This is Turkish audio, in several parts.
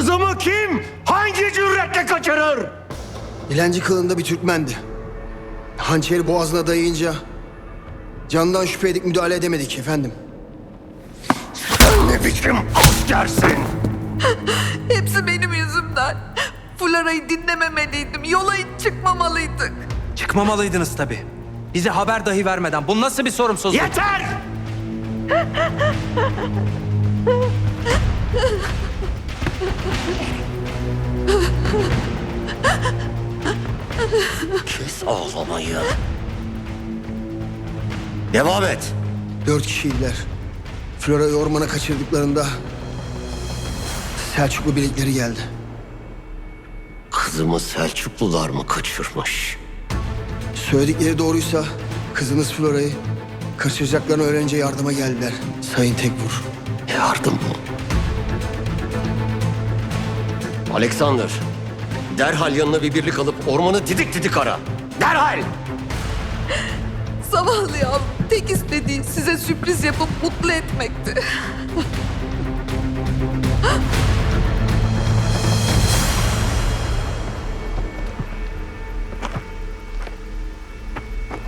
Kızımı kim, hangi cüretle kaçırır? Dilenci kılığında bir Türkmendi. Hançeri boğazına dayayınca candan şüphe edip müdahale edemedik efendim. Sen ne biçim askersin? Hepsi benim yüzümden. Florya'yı dinlememeliydim. Yola hiç çıkmamalıydık. Çıkmamalıydınız tabii. Bize haber dahi vermeden. Bu nasıl bir sorumsuzluk? Yeter! Kes ağlamayı. Devam et. Dört kişiydiler. Flora'yı ormana kaçırdıklarında Selçuklu birlikleri geldi. Kızımı Selçuklular mı kaçırmış? Söyledikleri doğruysa kızınız Flora'yı kaçıracaklarını öğrenince yardıma geldiler. Sayın Tekfur. Yardım mı? Alexander, derhal yanına bir birlik alıp ormanı didik didik ara. Derhal! Zavallı yavrum. Tek istediği size sürpriz yapıp mutlu etmekti.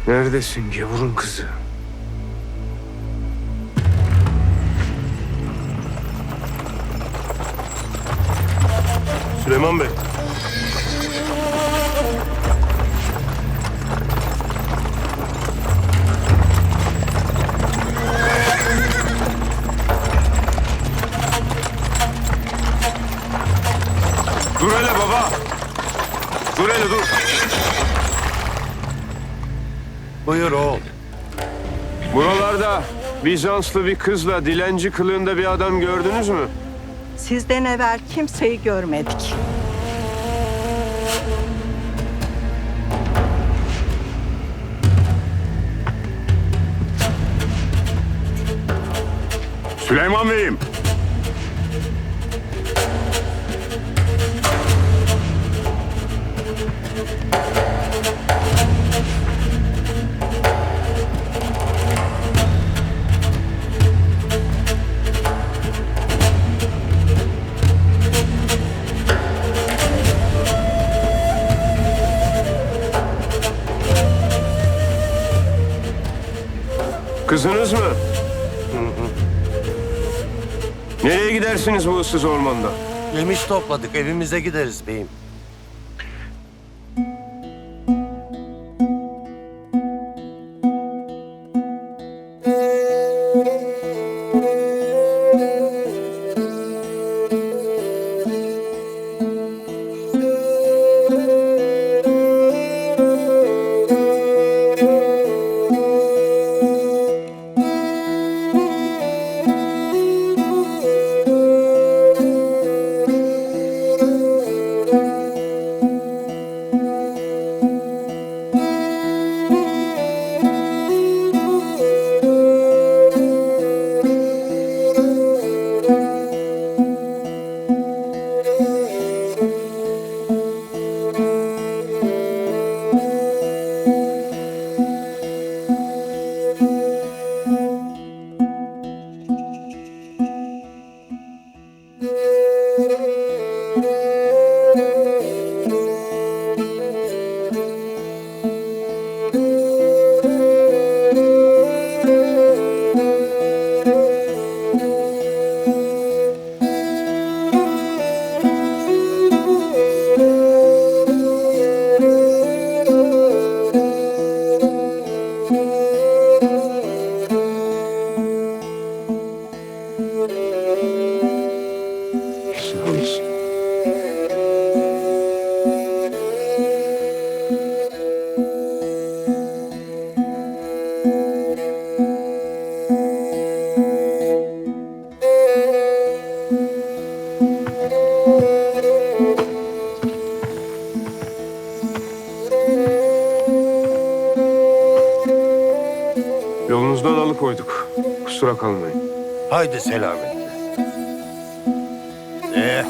Neredesin gavurun kızı? Süleyman Bey. Dur hele baba. Dur hele dur. Buyur oğul. Buralarda Bizanslı bir kızla dilenci kılığında bir adam gördünüz mü? Sizden evvel kimseyi görmedik. Süleyman Bey'im. Kızınız mı? Nereye gidersiniz bu ıssız ormanda? Yemiş topladık evimize gideriz beyim. Kusura kalmayın. Haydi selametle. Ee,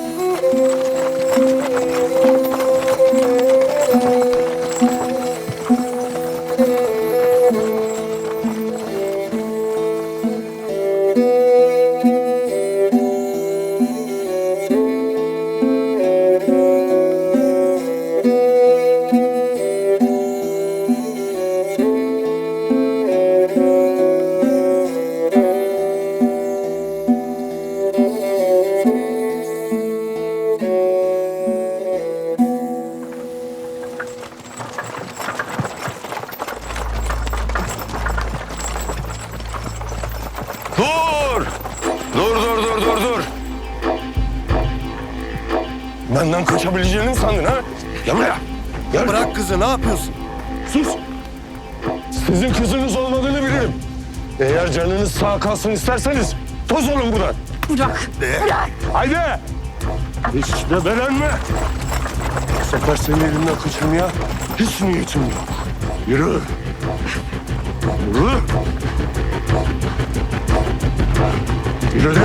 Benden kaçabileceğini mi sandın ha? Gel buraya. Gel. Bırak kızı ne yapıyorsun? Sus. Sizin kızınız olmadığını bilirim. Eğer canınız sağ kalsın isterseniz toz olun buradan. Bırak. Haydi. Hiç de belenme. Bu sefer senin elinden kaçırmaya hiç niyetim yok. Yürü. Yürü. Yürü de.